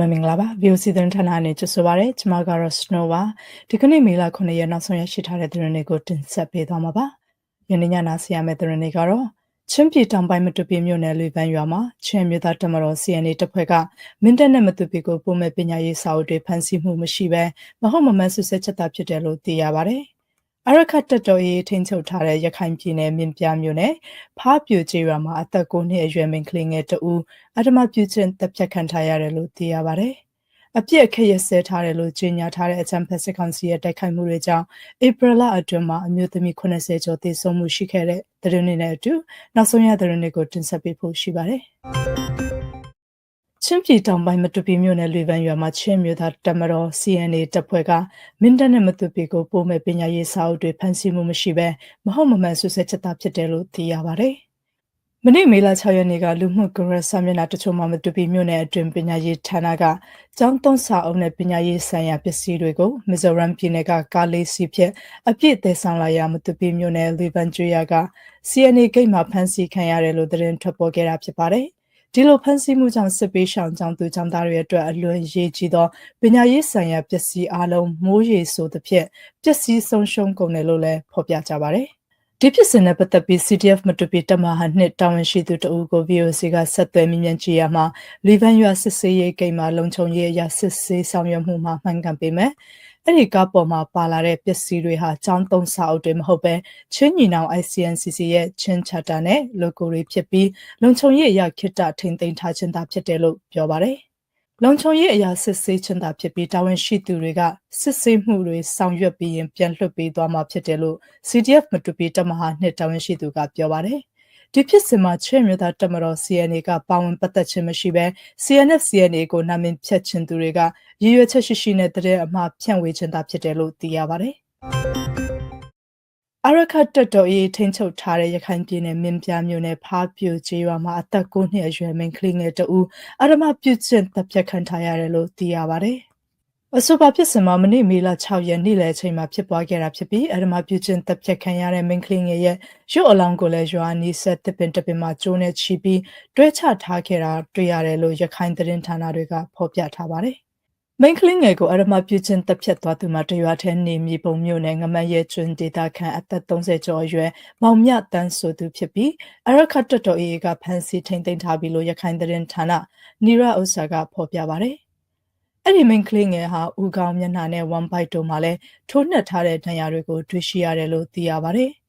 လုံးပဲမင်္ဂလာပါ VOC သတင်းဌာနနဲ့ကြိုဆိုပါရစေကျွန်မကတော့ Snow ပါဒီကနေ့မေလ9ရက်နောက်ဆုံးရရှိထားတဲ့သတင်းတွေကိုတင်ဆက်ပေးသွားမှာပါယနေ့ညနာဆရာမယ့်သတင်းတွေကတော့ချင်းပြည်တောင်ပိုင်းမတူပီမြို့နယ်လူပန်းရွာမှာချင်းမြို့သားတမတော် CNA တပ်ဖွဲ့ကမင်းတပ်နဲ့မတူပီကိုပုံမဲ့ပညာရေးစာအုပ်တွေဖန်ဆီးမှုမရှိဘဲမဟုတ်မမှန်ဆွဆက်ချက်တာဖြစ်တယ်လို့သိရပါတယ် အရခတ်တက်တော်ရေးထိန်းချုပ်ထားတဲ့ရခိုင်ပြည်နယ်မြင်းပြမြို့နယ်ဖားပြူကျေးရွာမှာအသက်9နှစ်အရွယ်မိန်းကလေးငယ်တဦးအဓမ္မပြုကျင့်တပ်ဖြတ်ခံထားရတယ်လို့သိရပါတယ်။အပြစ်အခက်ရစဲထားတယ်လို့ကြေညာထားတဲ့အကြံဖက်စစ်ကောင်စီရဲ့တိုက်ခိုက်မှုတွေကြောင့်ဧပြီလအတွင်းမှာအမျိုးသမီး80ကျော်သေဆုံးမှုရှိခဲ့တဲ့သတင်းတွေနဲ့အတူနောက်ဆုံးရသတင်းတွေကိုတင်ဆက်ပေးဖို့ရှိပါတယ်။ ချင်းပြည်တောင်ပိုင်းမတူပီမြို့နယ်လူပန်းရွာမှာချင်းမြို့သားတမတော် CNA တပ်ဖွဲ့ကမင်းတပ်နဲ့မတူပီကိုပို့မဲ့ပညာရေးစာအုပ်တွေဖန်ဆီးမှုမရှိဘဲမဟုတ်မမှန်ဆွဆွဲချက်တာဖြစ်တယ်လို့သိရပါတယ်။မနေ့မေလ6ရက်နေ့ကလူမှုကွန်ရက်စာမျက်နှာတချို့မှာမတူပီမြို့နယ်အတွင်းပညာရေးဌာနကကျောင်းသုံးစာအုပ်နဲ့ပညာရေးဆိုင်ရာပစ္စည်းတွေကိုမီဇိုရမ်ပြည်နယ်ကကားလေးစီးဖြင့်အပြည့်သက်ဆောင်လာရမတူပီမြို့နယ်လူပန်းကျွော်က CNA ဂိတ်မှာဖမ်းဆီးခံရတယ်လို့သတင်းထွက်ပေါ်ခဲ့တာဖြစ်ပါတယ်။ ဒီလိုဖန်ဆီးမှုကြောင့်စစ်ပေးရှောင်ကြောင်းသူကြောင့်သားတွေအတွက်အလွန်ရေးကြီးသောပညာရေးဆိုင်ရာပစ္စည်းအလုံးမိုးရေဆိုသဖြင့်ပစ္စည်းဆုံးရှုံးကုန်တယ်လို့လည်းဖော်ပြကြပါတယ်။ဒီဖြစ်စဉ်နဲ့ပတ်သက်ပြီး CDF မတူပီတမဟာနှစ်တာဝန်ရှိသူတဦးကို VOC ကဆက်သွယ်မြင်ကြည့်ရမှာလီဗန်ရွာစစ်ဆေးရေးဂိတ်မှာလုံခြုံရေးအရာစစ်ဆေးဆောင်ရွက်မှုမှာမှန်ကန်ပေမဲ့ အဲ့ဒီကားပေါ်မှာပါလာတဲ့ပစ္စည်းတွေဟာចောင်းသုံးစာအုပ်တွေမဟုတ်ပဲချင်းညီနောင် ICNCC ရဲ့ချင်းချာတာနဲ့ logo တွေဖြစ်ပြီးလုံခြုံရေးအရာခိတ္တထိမ့်သိမ်းထားခြင်းသာဖြစ်တယ်လို့ပြောပါတယ်။လုံခြုံရေးအရာစစ်ဆေးခြင်းသာဖြစ်ပြီးတာဝန်ရှိသူတွေကစစ်ဆေးမှုတွေဆောင်ရွက်ပြီးရင်ပြန်လွှတ်ပေးသွားမှာဖြစ်တယ်လို့ CDF မတူပီတမဟာနှစ်တာဝန်ရှိသူကပြောပါတယ်။ ဒီဖြစ်စဉ်မှာချဲ့မြသားတမတော် CNA ကပါဝင်ပတ်သက်ခြင်းမရှိဘဲ CNF CNA ကိုနာမည်ဖြတ်ခြင်းသူတွေကရည်ရွယ်ချက်ရှိရှိနဲ့တဲ့အမှားဖြန့်ဝေခြင်းသာဖြစ်တယ်လို့သိရပါတယ်။အရခတ်တတော်ရေးထိန်းချုပ်ထားတဲ့ရခိုင်ပြည်နယ်မင်းပြမြို့နယ်ဖားပြိုကျေးရွာမှာအသက်9နှစ်အရွယ်မိန်းကလေးငယ်တဦးအရမပြုတ်ကျင့်တပ်ဖြတ်ခံထားရတယ်လို့သိရပါတယ်။ အဆိုပါဖြစ်စဉ်မှာမနေ့မေလ6ရက်နေ့လယ်အချိန်မှာဖြစ်ပွားခဲ့တာဖြစ်ပြီးအရမပြုချင်းတပ်ဖြတ်ခံရတဲ့မင်းကလေးငယ်ရဲ့ရုပ်အလောင်းကိုလည်းရွာနီးဆက်တစ်ပင်တစ်ပင်မှာကျိုးနဲ့ချီပြီးတွဲချထားခဲ့တာတွေ့ရတယ်လို့ရခိုင်သတင်းဌာနတွေကဖော်ပြထားပါတယ်။မိန်ကလင်းငယ်ကိုအရမပြုချင်းတပ်ဖြတ်သွားသူမှာတရွာထဲနေမြေပုံမြို့နယ်ငမတ်ရဲကျွန်းဒေတာခန့်အသက်30ကျော်အရွယ်မောင်မြတန်းဆိုသူဖြစ်ပြီးအရခတ်တော်တော်အေးကဖမ်းဆီးထိန်သိမ်းထားပြီလို့ရခိုင်သတင်းဌာနနီရာဥစ္စာကဖော်ပြပါတယ်။ အဲ့ဒီမိန်ကလေးငယ်ဟာဦးခေါင်းမျက်နှာနဲ့ one bite တို့မှာလည်းထိုးနှက်ထားတဲ့ဒဏ်ရာတွေကိုတွေ့ရှိရတယ်လို့သိရပါတယ်။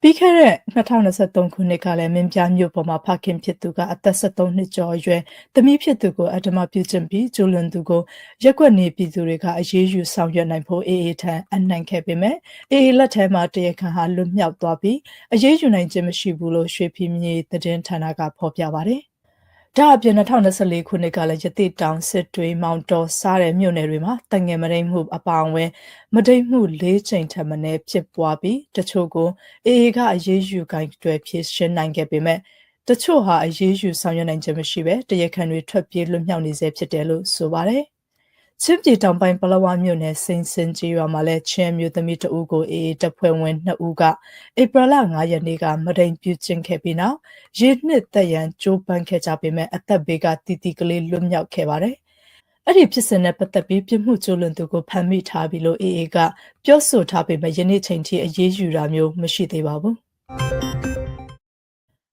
ပြီးခဲ့တဲ့2023ခုနှစ်ကလည်းမင်းပြမြို့ပေါ်မှာဖခင်ဖြစ်သူကအသက်73နှစ်ကျော်အရွယ်သမီးဖြစ်သူကိုအဓမ္မပြုကျင့်ပြီးကျူးလွန်သူကိုရက်ွက်နေပြည်သူတွေကအရေးယူဆောင်ရွက်နိုင်ဖို့အေးအေးထံအနှံ့ခဲ့ပေမဲ့အေးအေးလက်ထဲမှာတရခံဟာလွတ်မြောက်သွားပြီးအရေးယူနိုင်ခြင်းမရှိဘူးလို့ရွှေဖီမြေသတင်းဌာနကဖော်ပြပါတယ်။ ဒါအပြင်2024ခုနှစ်ကလည်းရတိတောင်စစ်တွေမောင်တော်စားတဲ့မြို့နယ်တွေမှာတငယ်မရိမှုအပောင်ဝဲမတိမှု၄ချိန်ထက်မနည်းဖြစ်ပွားပြီးတချို့ကိုအေအေကအရေးယူကိုင်တွယ်ဖြစ်ရှင်းနိုင်ခဲ့ပေမဲ့တချို့ဟာအရေးယူဆောင်ရွက်နိုင်ခြင်းမရှိဘဲတရခန်တွေထွက်ပြေးလွတ်မြောက်နေစေဖြစ်တယ်လို့ဆိုပါတယ် ချင်းပြည်တောင်ပိုင်းပလဝမြို့နယ်စိန်စင်ကြီးရွာမှာလည်းချင်းမျိုးသမီးတဦးကိုအေးတပ်ဖွဲ့ဝင်2ဦးကဧပြီလ9ရက်နေ့ကမဒိန်ပြုကျင့်ခဲ့ပြီးနောက်ရေနှစ်သက်ရန်ကြိုးပမ်းခဲ့ကြပေမဲ့အသက်ဘေးကတီတီကလေးလွတ်မြောက်ခဲ့ပါတယ်။အဲ့ဒီဖြစ်စဉ်နဲ့ပတ်သက်ပြီးပြစ်မှုကျူးလွန်သူကိုဖမ်းမိထားပြီလို့အေးအေးကပြောဆိုထားပေမဲ့ယနေ့ချိန်ထိအရေးယူတာမျိုးမရှိသေးပါဘူး။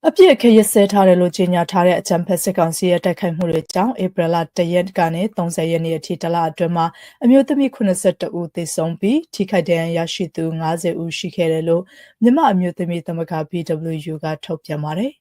အပြစ်အခရစဲထားတယ်လို့ကြေညာထားတဲ့အကြံဖက်စစ်ကောင်စီရဲ့တိုက်ခိုက်မှုတွေကြောင့်ဧပြီလ1ရက်ကနေ30ရက်နေ့အထိတလအတွင်းမှာအမျိုးသမီး82ဦးသေဆုံးပြီးထိခိုက်ဒဏ်ရာရရှိသူ90ဦးရှိခဲ့တယ်လို့မြမအမျိုးသမီးသမဂ္ဂ BWU ကထုတ်ပြန်ပါတယ်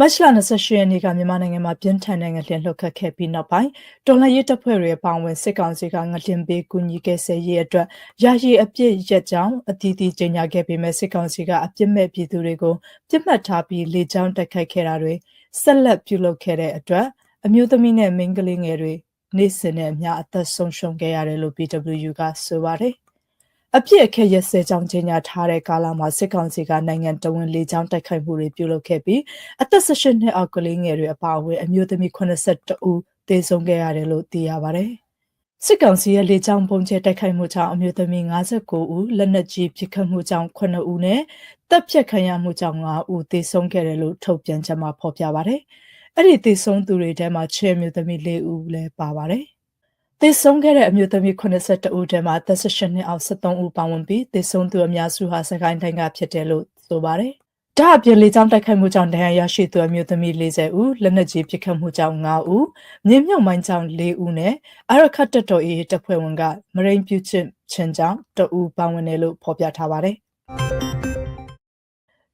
မတ်လ28ရက်နေ့ကမြန်မာနိုင်ငံမှာပြင်းထန်တဲ့ငလျင်လှုပ်ခတ်ခဲ့ပြီးနောက်ပိုင်းတော်လှန်ရေးတပ်ဖွဲ့တွေပေါင်းဝင်စစ်ကောင်စီကငလျင်ပေးကူညီခဲ့စေရေးအတွက်ရာရှိအပြစ်ရက်ကြောင်းအတီးတီးကြေညာခဲ့ပေမဲ့စစ်ကောင်စီကအပြစ်မဲ့ပြည်သူတွေကိုပြစ်မှတ်ထားပြီးလေကြောင်းတိုက်ခိုက်ခဲ့တာတွေဆက်လက်ပြုလုပ်ခဲ့တဲ့အတွက်အမျိုးသမီးနဲ့မိန်းကလေးငယ်တွေနေ့စဉ်နဲ့အမျှအသက်ဆုံးရှုံးခဲ့ရတယ်လို့ BWU ကဆိုပါတယ်။ အပြစ်အခက်ရစဲကြောင်းကြီးညာထားတဲ့ကာလမှာစစ်ကောင်စီကနိုင်ငံတော်ဝန်လေးချောင်းတိုက်ခိုက်မှုတွေပြုလုပ်ခဲ့ပြီးအသက်18နှစ်အောက်ကလေးငယ်တွေအပါအဝင်အမျိုးသမီး82ဦးသေဆုံးခဲ့ရတယ်လို့သိရပါတယ်။စစ်ကောင်စီရဲ့လေကြောင်းပုံကျဲတိုက်ခိုက်မှုကြောင့်အမျိုးသမီး59ဦးလက်နက်ကြီးပစ်ခတ်မှုကြောင့်9ဦးနဲ့တပ်ဖြတ်ခံရမှုကြောင့်5ဦးသေဆုံးခဲ့တယ်လို့ထုတ်ပြန်ချက်မှာဖော်ပြပါတယ်။အဲ့ဒီသေဆုံးသူတွေထဲမှာချဲမျိုးသမီး4ဦးလည်းပါပါတယ်။ သေဆုံးခဲ့တဲ့အမျိုးသမီး82ဦးထဲမှာသက်18နှစ်အောက်73ဦးပါဝင်ပြီးသေဆုံးသူအများစုဟာစကိုင်းတိုင်းကဖြစ်တယ်လို့ဆိုပါတယ်။ဒါအပြင်လေကြောင်းတိုက်ခိုက်မှုကြောင့်ဒဏ်ရာရရှိသူအမျိုးသမီး40ဦးလက်နက်ကြီးပစ်ခတ်မှုကြောင့်9ဦးမြေမြုပ်မိုင်းကြောင့်4ဦးနဲ့အရခတ်တတော်အေးတပ်ဖွဲ့ဝင်ကမရိန်ပြုချင်းချင်းကြောင့်2ဦးပါဝင်တယ်လို့ဖော်ပြထားပါတယ်။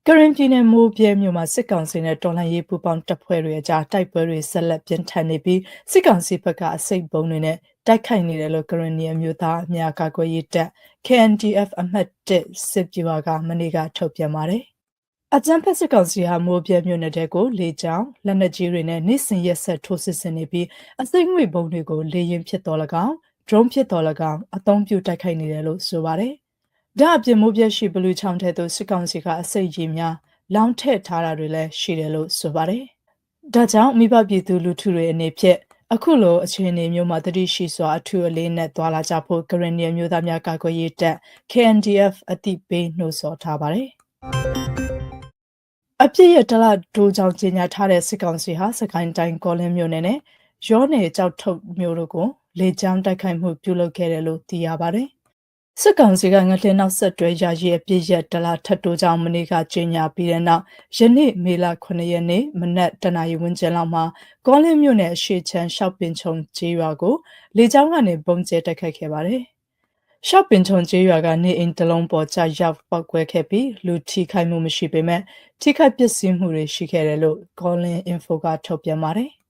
ကရင်ပြည်နယ်မိုးပြဲမြို့မှာစစ်ကောင်စီနဲ့တော်လှန်ရေးပူးပေါင်းတပ်ဖွဲ့တွေအကြားတိုက်ပွဲတွေဆက်လက်ပြင်းထန်နေပြီးစစ်ကောင်စီဘက်ကအစိတ်ပုံတွေနဲ့တိုက်ခိုက်နေတယ်လို့ကရင်နီအမျိုးသားအများကာကွယ်ရေးတပ် KNDF အမှတ်1စစ်ဗျူဟာကမနေ့ကထုတ်ပြန်ပါတယ်။အကြံဖက်စစ်ကောင်စီဟာမိုးပြဲမြို့နယ်တဲကိုလေကြောင်းလက်နက်ကြီးတွေနဲ့နေ့စဉ်ရက်ဆက်ထိုးစစ်ဆင်နေပြီးအစိတ်ငွေပုံတွေကိုလေရင်ဖြစ်တော်၎င်း drone ဖြစ်တော်၎င်းအသုံးပြုတိုက်ခိုက်နေတယ်လို့ဆိုပါတယ်။ ဒါအပြင်မိုးပြဲရှိဘလူးချောင်းထဲသို့စစ်ကောင်စီကအစိတ်ကြီးများလောင်းထည့်ထားတာတွေလည်းရှိတယ်လို့ဆိုပါတယ်။ဒါကြောင့်မိဘပြည်သူလူထုတွေအနေဖြင့်အခုလိုအခြေအနေမျိုးမှာတတိရှိစွာအထူးအလေးနဲ့သွာလာကြဖို့ကရင်နီမျိုးသားများကာကွယ်ရေးတပ် KNDF အတိပေးနှိုးဆော်ထားပါတယ်။အပြည့်ရတလဒိုးကြောင့်ကြီးညာထားတဲ့စစ်ကောင်စီဟာစကိုင်းတိုင်းကောလင်းမြို့နယ်နဲ့ရောနယ်ကြောက်ထုတ်မြို့တို့ကိုလေကြောင်းတိုက်ခိုက်မှုပြုလုပ်ခဲ့တယ်လို့သိရပါတယ်။ စစ်ကောင်စီကငလင်းနောက်ဆက်တွဲရရှိအပြည့်ရက်တလားထပ်တိုးကြောင်းမနေ့ကကြေညာပြီးတဲ့နောက်ယနေ့မေလ9ရက်နေ့မနက်တနာရီဝန်းကျင်လောက်မှာကောလင်းမြို့နယ်အရှိချမ်းရှောက်ပင်ချုံကျေးရွာကိုလေကြောင်းကနေပုံကျဲတိုက်ခိုက်ခဲ့ပါတယ်။ရှောက်ပင်ချုံကျေးရွာကနေအိမ်တလုံးပေါ်ကျရောက်ပောက်ကွဲခဲ့ပြီးလူထိခိုက်မှုမရှိပေမဲ့ထိခိုက်ပျက်စီးမှုတွေရှိခဲ့တယ်လို့ကောလင်း info ကထုတ်ပြန်ပါတယ်။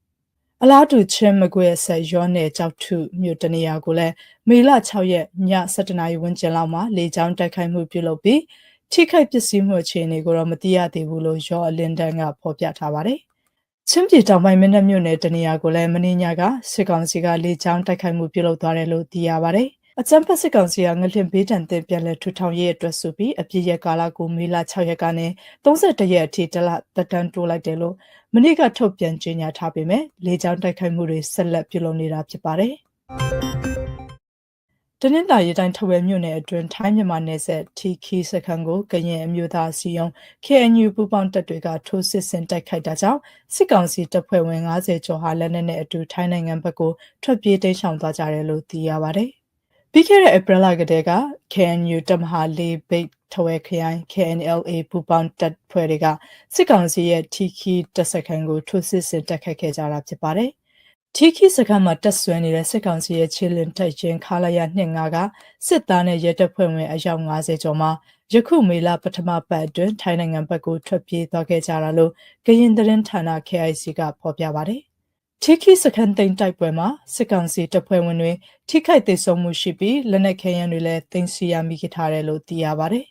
အလားတူချင်းမကွေဆက်ရောနယ်ကြောက်ထုမြို့တနေရာကိုလည်းမေလ6ရက်ည7:00နာရီဝန်းကျင်လောက်မှာလေကြောင်းတိုက်ခိုက်မှုပြုလုပ်ပြီးထိခိုက်ပစ္စည်းမှုအခြေအနေကိုတော့မသိရသေးဘူးလို့ရောအလင်တန်ကဖော်ပြထားပါတယ်။ချင်းပြည်တောင်ပိုင်းမင်းတပ်မြို့နယ်တနေရာကိုလည်းမင်းညကစစ်ကောင်စီကလေကြောင်းတိုက်ခိုက်မှုပြုလုပ်သွားတယ်လို့သိရပါတယ်။ အကြံဖက်စစ်ကောင်စီကငလင်ဘေးတန်တဲ့ပြန်လည်ထူထောင်ရေးအတွက်ဆိုပြီးအပြည့်ရကာလကိုမေလ6ရက်ကနေ31ရက်အထိတလတက်တန်းတိုးလိုက်တယ်လို့မနေ့ကထုတ်ပြန်ကြေညာထားပေမဲ့လေကြောင်းတိုက်ခိုက်မှုတွေဆက်လက်ပြုလုပ်နေတာဖြစ်ပါတယ်။တနင်္လာရီတိုင်းထဝယ်မြို့နယ်အတွင်းထိုင်းမြန်မာနယ်စပ်ထီခီစခန်းကိုကရင်အမျိုးသားစီယုံ KNU ပူပေါင်းတပ်တွေကထိုးစစ်ဆင်တိုက်ခိုက်တာကြောင့်စစ်ကောင်စီတပ်ဖွဲ့ဝင်90ကျော်ဟာလက်နက်နဲ့အတူထိုင်းနိုင်ငံဘက်ကိုထွက်ပြေးတိမ်းရှောင်သွားကြတယ်လို့သိရပါတယ်။ ပြီးခဲ့တဲ့ဧပြီလကတည်းက KNU တမဟာလေးဘိတ်ထဝဲခရိုင် KNLA ပူပေါင်းတပ်ဖွဲ့တွေကစစ်ကောင်စီရဲ့ TK တပ်စခန်းကိုထိုးစစ်ဆင်တိုက်ခတ်ခဲ့ကြတာဖြစ်ပါတယ်။ TK စခန်းမှာတပ်ဆွဲနေတဲ့စစ်ကောင်စီရဲ့ခြေလင်တပ်ချင်းခလာရ25ကစစ်သားနဲ့ရဲတပ်ဖွဲ့ဝင်အယောက်90ကျော်မှာယခုမေလပထမပတ်အတွင်းထိုင်းနိုင်ငံဘက်ကိုထွက်ပြေးသွားခဲ့ကြတာလို့ကရင်သတင်းဌာန KIC ကဖော်ပြပါတယ်။ ထိခိစခန်းသိမ်းတိုက်ပွဲမှာစစ်ကောင်စီတပ်ဖွဲ့ဝင်တွေထိခိုက်ဒေဆုံးမှုရှိပြီးလက်နက်ခဲယမ်းတွေလည်းတင်စီရမိခဲ့ထားတယ်လို့သိရပါတယ်။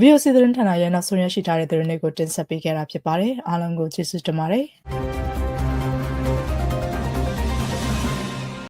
VOC သတင်းဌာနရဲ့နောက်ဆုံးရရှိထားတဲ့သတင်းတွေကိုတင်ဆက်ပေးခဲ့တာဖြစ်ပါတယ်အားလုံးကိုကျေးဇူးတင်ပါတယ်။